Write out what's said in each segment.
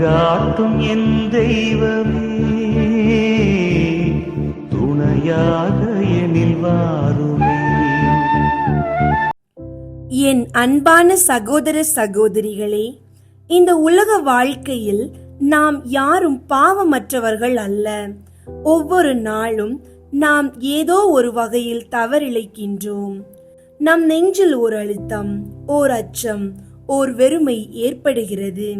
வழிகாட்டும் என் தெய்வமே துணையாக எனில் வாருமே. என் அன்பான சகோதர சகோதரிகளே இந்த உலக வாழ்க்கையில் நாம் யாரும் பாவமற்றவர்கள் அல்ல. ஒவ்வொரு நாளும் நாம் ஏதோ ஒரு வகையில் தவறிழைக்கின்றோம். நம் நெஞ்சில் ஓர் அழுத்தம் ஓர் அச்சம் ஓர் வெறுமை ஏற்படுகிறது.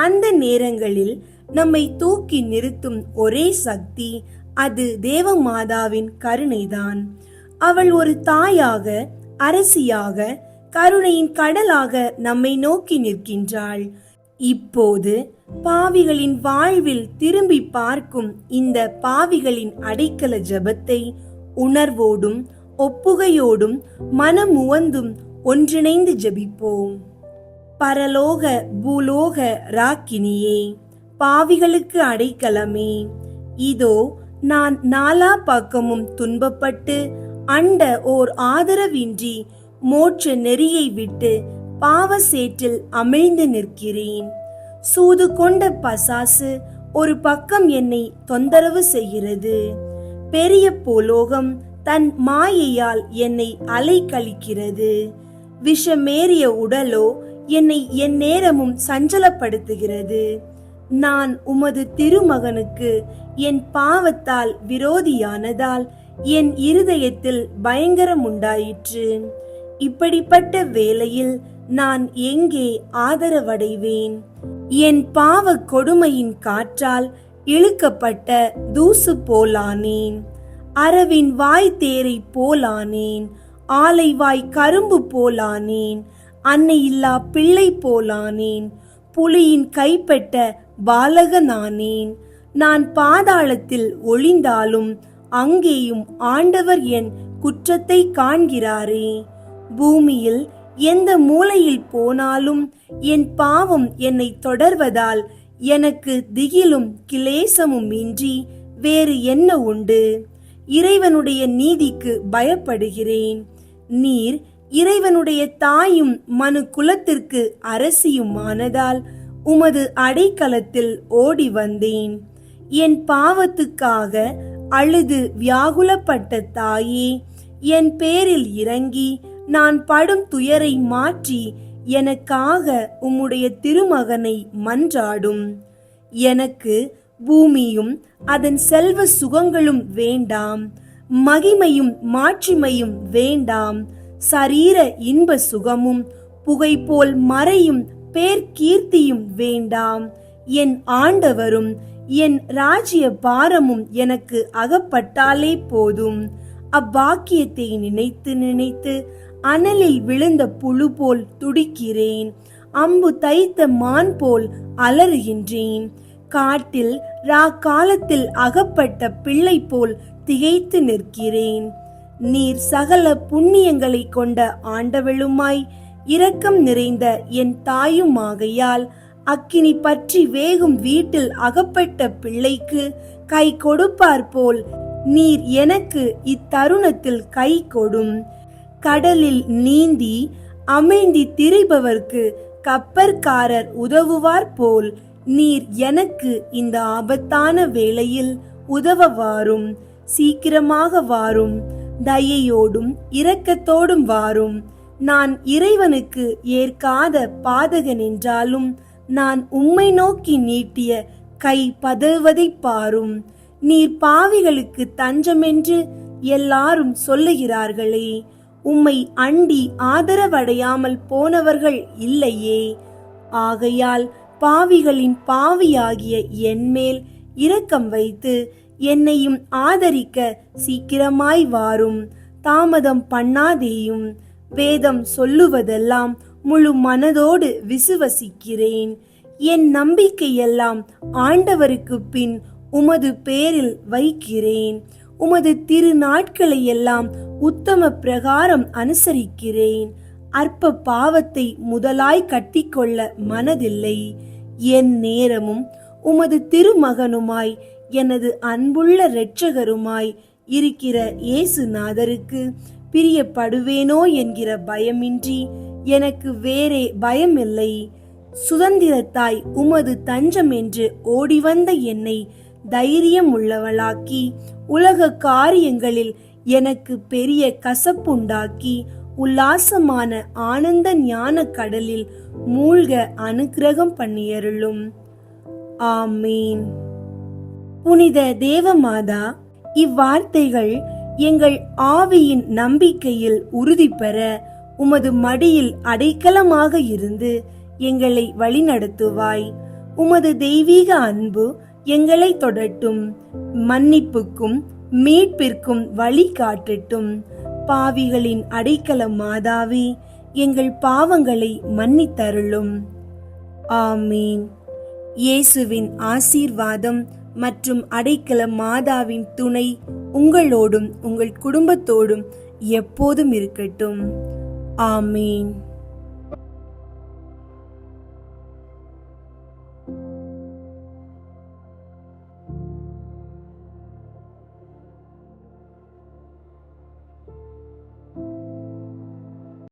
அந்த நேரங்களில் நம்மை தூக்கி நிறுத்தும் ஒரே சக்தி அது தேவமாதாவின் கருணைதான். அவள் ஒரு தாயாக அரசியாக கருணையின் கடலாக நம்மை நோக்கி நிற்கின்றாள். இப்போது பாவிகளின் வாழ்வில் திரும்பி பார்க்கும் இந்த பாவிகளின் அடைக்கல ஜெபத்தை உணர்வோடும் ஒப்புகையோடும் மனமுவந்தும் ஒன்றிணைந்து ஜெபிப்போம். பரலோக பூலோக ராக்கினியே பாவிகளுக்கு அடைக்கலமே. இதோ நான் நாலா பக்கமும் துன்பப்பட்டு அண்ட ஓர் ஆதரவின்றி மோட்ச நெறியை விட்டு பாவ சேற்றில் அமிழ்ந்து நிற்கிறேன். சூது கொண்ட பசாசு ஒரு பக்கம் என்னை தொந்தரவு செய்கிறது. பெரிய போலோகம் தன் மாயையால் என்னை அலைக்கழிக்கிறது. விஷமேறிய உடலோ என்னை என் நேரமும் சஞ்சலப்படுத்துகிறது. நான் உமது திருமகனுக்கு என் பாவத்தால் விரோதியானதால் என் இருதயத்தில் பயங்கரம் உண்டாயிற்று. இப்படிப்பட்ட வேளையில் நான் எங்கே ஆதரவடைவேன்? என் பாவ கொடுமையின் காற்றால் இழுக்கப்பட்ட தூசு போலானேன். அரவின் வாய் தேரை போலானேன். ஆலை வாய் கரும்பு போலானேன். அன்னை இல்லா பிள்ளை போலானேன். புலியின் கைப்பட்ட பாலகனானேன். நான் பாதாளத்தில் ஒளிந்தாலும் அங்கேயும் ஆண்டவர் என் குற்றத்தை காண்கிறாரே. பூமியில் எந்த மூலையில் போனாலும் என் பாவம் என்னை தொடர்வதால் எனக்கு திகிலும் கிளேசமும் இன்றி வேறு என்ன உண்டு? இறைவனுடைய நீதிக்கு பயப்படுகிறேன். நீர் இறைவனுடைய தாயும் மனு குலத்திற்கு அரசியுமானதால் உமது அடைக்கலத்தில் ஓடி வந்தேன். என் பாவத்துக்காக அழுது வியாகுலப்பட்ட தாயே என் பேரில் இறங்கி நான் படும் துயரை மாற்றி எனக்காக உம்முடைய திருமகனை மன்றாடும். எனக்கு பூமியும் அதன் செல்வ சுகங்களும் வேண்டாம் மகிமையும் மாட்சிமையும் வேண்டாம் சரீர இன்ப சுகமும் புகை போல் மறையும் பேர் கீர்த்தியும் வேண்டாம். என் ஆண்டவரும் என் ராஜ்ய பாரமும் எனக்கு அகப்பட்டாலே போதும். அப்பாக்கியத்தை நினைத்து நினைத்து அனலில் விழுந்த புழு போல் துடிக்கிறேன். அம்பு தைத்த மான் போல் அலறுகின்றேன். காட்டில் ரா காலத்தில் அகப்பட்ட பிள்ளை போல் திகைத்து நிற்கிறேன். நீர் சகல புண்ணியங்களை கொண்ட ஆண்டவளுமாய் இரக்கம் நிறைந்த என் தாயுமாகையால் அக்கினி பற்றி வேகும் வீட்டில் அகப்பட்ட பிள்ளைக்கு கை கொடுப்பார் போல் நீர் எனக்கு இத்தருணத்தில் கை கொடும். கடலில் நீந்தி அமைந்தி திரிபவர்க்கு கப்பற்காரர் உதவுவார் போல் நீர் எனக்கு இந்த ஆபத்தான வேளையில் உதவ வாரும். சீக்கிரமாக வாரும். தயையோடும் இரக்கத்தோடும் வாரும். நான் இறைவனுக்கு ஏற்காத பாதகன் என்றாலும் நான் உம்மை நோக்கி நீட்டிய கை பதறுவதை பாரும். நீர் பாவிகளுக்கு தஞ்சமென்று எல்லாரும் சொல்லுகிறார்களே உம்மை அண்டி ஆதரவடையாமல் போனவர்கள் இல்லையே. ஆகையால் பாவிகளின் பாவியாகிய என்மேல் இரக்கம் வைத்து என்னையும் ஆதரிக்க சீக்கிரமாய் வாரும். தாமதம் பண்ணாதேயும். வேதம் சொல்லுவதெல்லாம் முழு மனதோடு விசுவசிக்கிறேன். என் நம்பிக்கையெல்லாம் ஆண்டவருக்கு பின் உமது பேரில் வைக்கிறேன். உமது திருநாட்களை எல்லாம் உத்தம பிரகாரம் அனுசரிக்கிறேன். அற்ப பாவத்தை முதலாய் கட்டிக்கொள்ள மனதில்லை. என் நேரமும் உமது திருமகனுமாய் எனது அன்புள்ள இரட்சகருமாய் இருக்கிற இயேசுநாதருக்கு பிரியப்படுவேனோ என்கிற பயமின்றி எனக்கு வேறே பயமில்லை. சுதந்திரத்தாய் உமது தஞ்சம் என்று ஓடிவந்த என்னை தைரியம் உள்ளவளாக்கி உலக காரியங்களில் எனக்கு பெரிய கசப்புண்டாக்கி உல்லாசமான ஆனந்த ஞான கடலில் மூழ்க அனுக்கிரகம் பண்ணியருளும். ஆமீன். புனித தேவமாதா இவ்வார்த்தைகள் எங்கள் ஆவியின் நம்பிக்கையில் உறுதி பெற உமது மடியில் அடைக்கலமாக இருந்து எங்களை வழிநடத்துவாய். உமது தெய்வீக அன்பு எங்களை தொடட்டும் மன்னிப்புக்கும் மீட்பிற்கும் வழி காட்டட்டும். பாவிகளின் அடைக்கலம் மாதாவே எங்கள் பாவங்களை மன்னித்தருளும். ஆமீன். இயேசுவின் ஆசீர்வாதம் மற்றும் அடைக்கல மாதாவின் துணை உங்களோடும் உங்கள் குடும்பத்தோடும் எப்போதும் இருக்கட்டும். ஆமீன்.